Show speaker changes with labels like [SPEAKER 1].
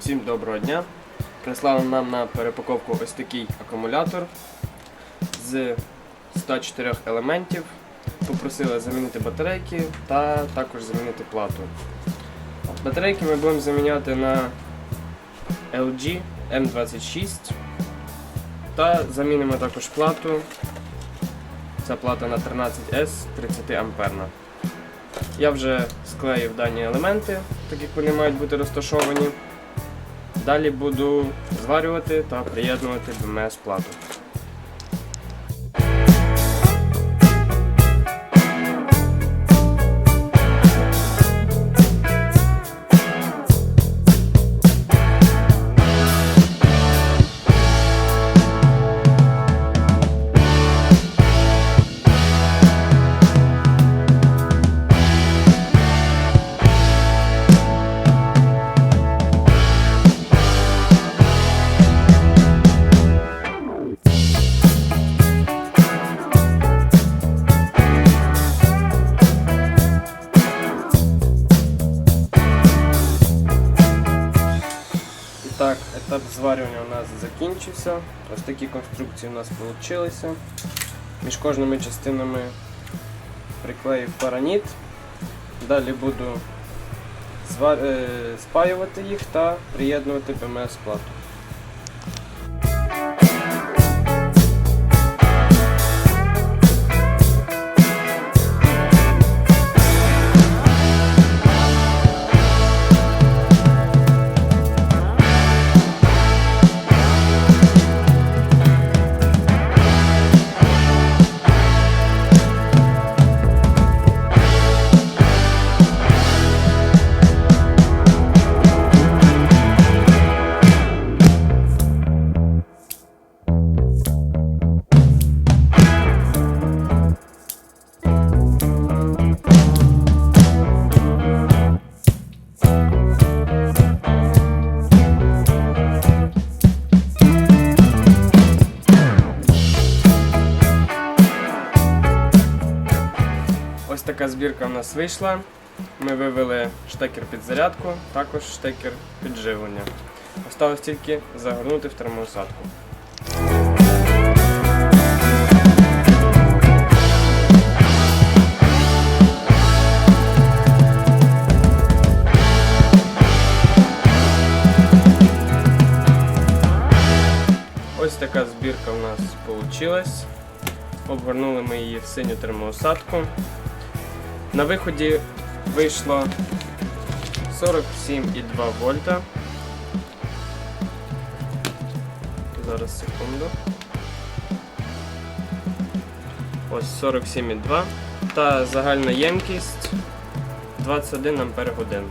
[SPEAKER 1] Всім доброго дня. Прислали нам на перепаковку ось такий акумулятор з 104 елементів. Попросили замінити батарейки та також замінити плату. Батарейки ми будемо заміняти на LG M26 та замінимо також плату. Ця плата на 13S 30 амперна. Я вже склеїв дані елементи, так як вони мають бути розташовані. Далі буду зварювати та приєднувати БМС плату. Етап зварювання у нас закінчився. Ось такі конструкції у нас вийшли. Між кожними частинами приклеїв параніт. Далі буду е, спаювати їх та приєднувати БМС плату. Ось така збірка в нас вийшла. Ми вивели штекер під зарядку, також штекер підживлення. Осталось тільки загорнути в термоусадку. Ось така збірка в нас вийшла. Обгорнули ми її в синю термоусадку. На виході вийшло 47,2 вольта. Зараз секунду. Ось 47,2 та загальна ємкість 21 ампер годин.